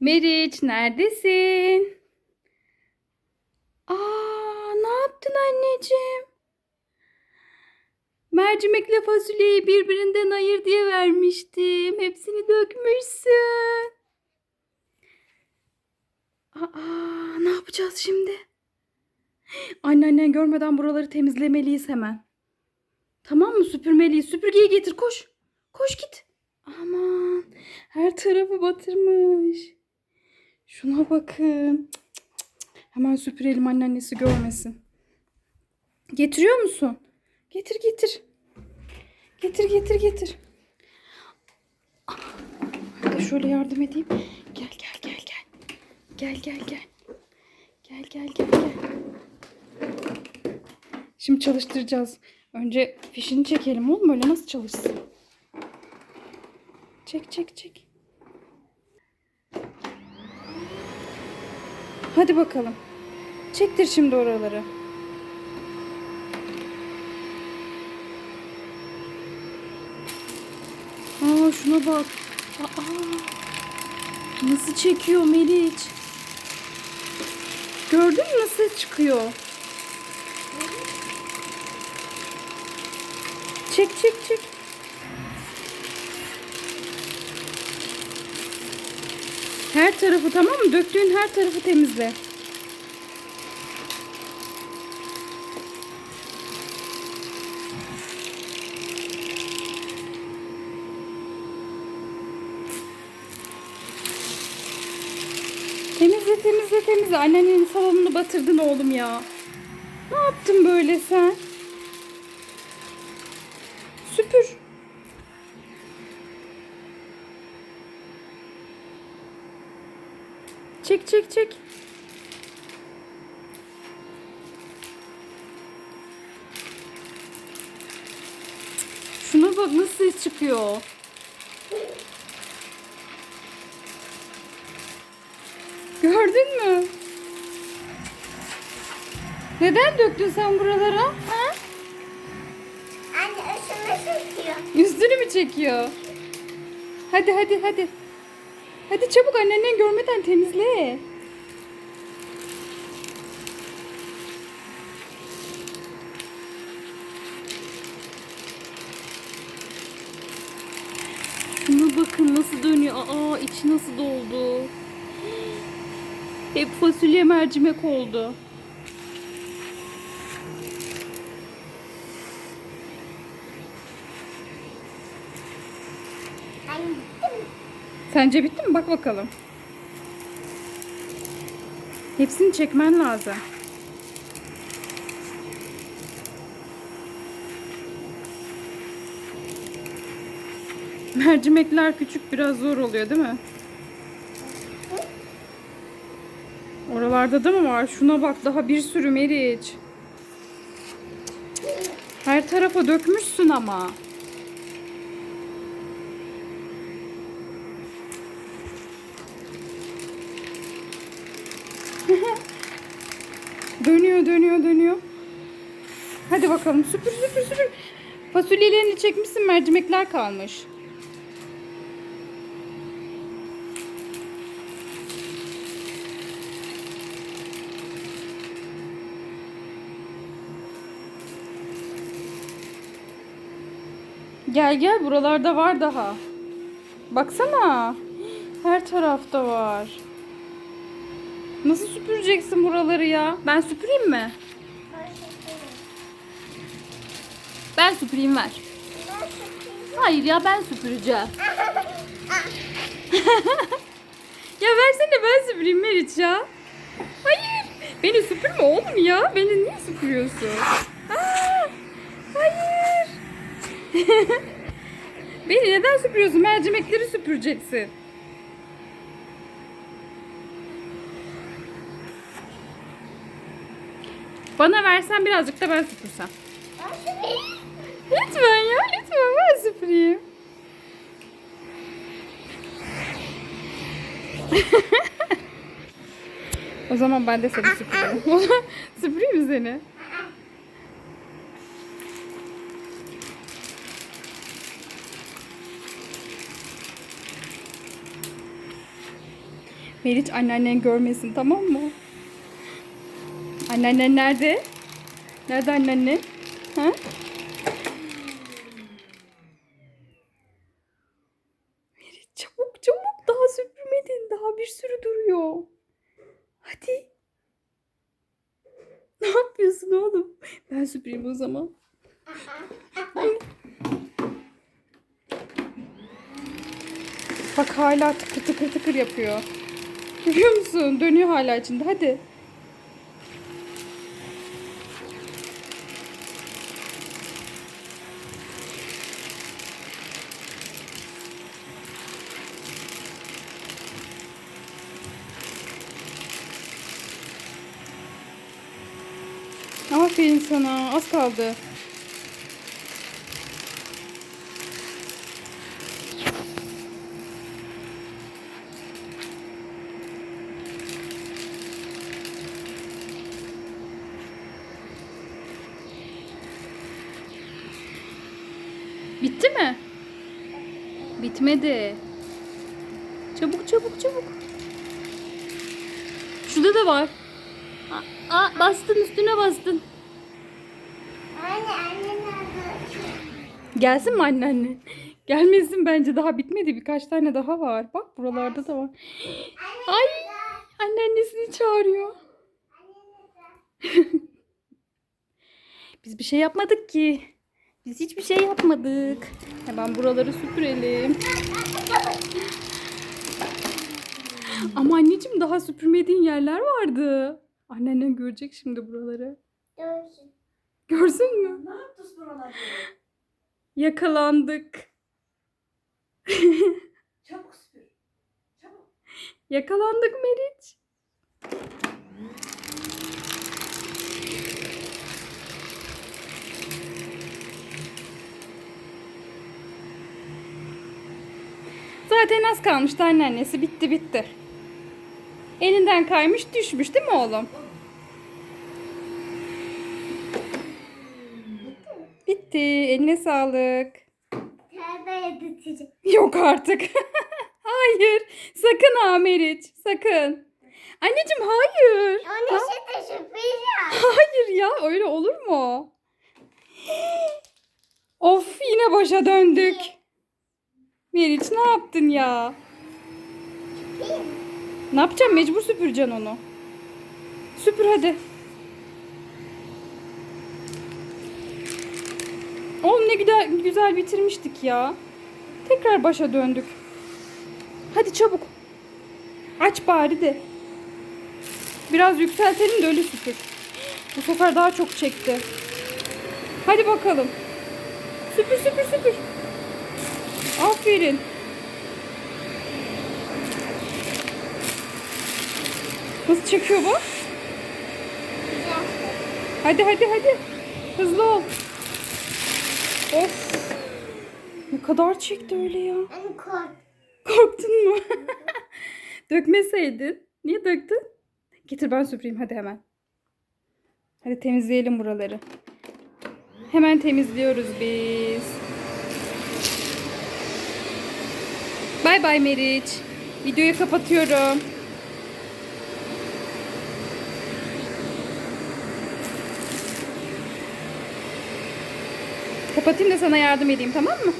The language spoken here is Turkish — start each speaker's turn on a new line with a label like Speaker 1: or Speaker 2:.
Speaker 1: Meriç neredesin? Aa, ne yaptın anneciğim? Mercimekle fasulyeyi birbirinden ayır diye vermiştim. Hepsini dökmüşsün. Aa, ne yapacağız şimdi? Anneannen görmeden buraları temizlemeliyiz hemen. Tamam mı? Süpürmeliyiz. Süpürgeyi getir koş. Koş git. Aman her tarafı batırmış. Şuna bakın. Hemen süpürelim anneannesi görmesin. Getiriyor musun? Getir getir. Getir getir getir. De şöyle yardım edeyim. Gel gel gel gel. Gel gel gel. Gel gel gel gel. Şimdi çalıştıracağız. Önce fişini çekelim oğlum öyle nasıl çalışsın? Çek çek çek. Hadi bakalım. Çektir şimdi oraları. Aa şuna bak. Aa, nasıl çekiyor Meriç? Gördün mü nasıl çıkıyor? Çek çek çek. Her tarafı tamam mı? Döktüğün her tarafı temizle. Temizle temizle temizle. Annenin salonunu batırdın oğlum ya. Ne yaptın böyle sen? Süpür. Çek çek çek. Şuna bak nasıl ses çıkıyor. Gördün mü? Neden döktün sen buralara? Ha?
Speaker 2: Anne ışını çekiyor.
Speaker 1: Üstünü mü çekiyor? Hadi hadi hadi. Hadi çabuk annennen görmeden temizle. Şuna bakın nasıl dönüyor. Aa içi nasıl doldu. Hep fasulye mercimek oldu.
Speaker 2: Anne bitti mi?
Speaker 1: Sence bitti mi? Bak bakalım. Hepsini çekmen lazım. Mercimekler küçük biraz zor oluyor değil mi? Oralarda da mı var? Şuna bak daha bir sürü meriç. Her tarafa dökmüşsün ama. Dönüyor, dönüyor. Hadi bakalım süpür süpür süpür. Fasulyelerini çekmişsin mercimekler kalmış. Gel gel buralarda var daha. Baksana. Her tarafta var. Nasıl süpüreceksin buraları ya? Ben süpüreyim mi? Ben süpüreyim ver. Hayır ya ben süpüreceğim. ya versene ben süpüreyim Meriç ya. Hayır. Beni süpürme oğlum ya. Beni niye süpürüyorsun? Aa, hayır. Beni neden süpürüyorsun? Mercimekleri süpüreceksin. Bana versen birazcık da ben süpürsem. Lütfen ya lütfen ben süpüreyim. o zaman ben de seni süpüreyim. süpüreyim seni? Meriç anneannen görmesin tamam mı? Anneannen nerede? Nerede anneannen? Ha? Çabuk çabuk daha süpürmedin. Daha bir sürü duruyor. Hadi. Ne yapıyorsun oğlum? Ben süpüreyim o zaman. Bak hala tıkır tıkır tıkır yapıyor. Görüyor musun? Dönüyor hala içinde. Hadi. Aferin sana. Az kaldı. Bitti mi? Bitmedi. Çabuk çabuk çabuk. Şurada da var. Aa, bastın üstüne bastın.
Speaker 2: Anne anne nerede?
Speaker 1: Gelsin mi anneanne? Gelmesin bence daha bitmedi. Birkaç tane daha var. Bak buralarda da var. Ay anneannesini çağırıyor. Biz bir şey yapmadık ki. Biz hiçbir şey yapmadık. Hemen buraları süpürelim. Ama anneciğim daha süpürmediğin yerler vardı. Anneannen görecek şimdi buraları.
Speaker 2: Görsün.
Speaker 1: Görsün mü?
Speaker 3: Ne yaptınız buralarda?
Speaker 1: Yakalandık.
Speaker 3: Çabuk süpür. Çabuk.
Speaker 1: Yakalandık Meriç. Zaten az kalmıştı anneannesi. Bitti bitti. Elinden kaymış düşmüş değil mi oğlum? Bitti. Eline sağlık.
Speaker 2: Tövbe edeceğim.
Speaker 1: Yok artık. hayır. Sakın ha Meriç. Sakın. Anneciğim hayır.
Speaker 2: Onu
Speaker 1: Ha?
Speaker 2: işte süpüreceğim.
Speaker 1: Hayır ya öyle olur mu? Of yine başa döndük. Meriç ne yaptın ya? Ne yapacağım mecbur süpüreceksin onu. Süpür hadi. Oğlum ne güzel, güzel bitirmiştik ya. Tekrar başa döndük. Hadi çabuk. Aç bari de. Biraz yükseltelim de öyle süpür. Bu sefer daha çok çekti. Hadi bakalım. Süpür süpür süpür. Aferin. Nasıl çekiyor bu? Hadi hadi hadi. Hızlı ol. Of. Ne kadar çekti öyle ya.
Speaker 2: Kork.
Speaker 1: Korktun mu? Dökmeseydin. Niye döktün? Getir ben süpüreyim hadi hemen. Hadi temizleyelim buraları. Hemen temizliyoruz biz. Bay bay Meriç. Videoyu kapatıyorum. Kapatayım da sana yardım edeyim tamam mı?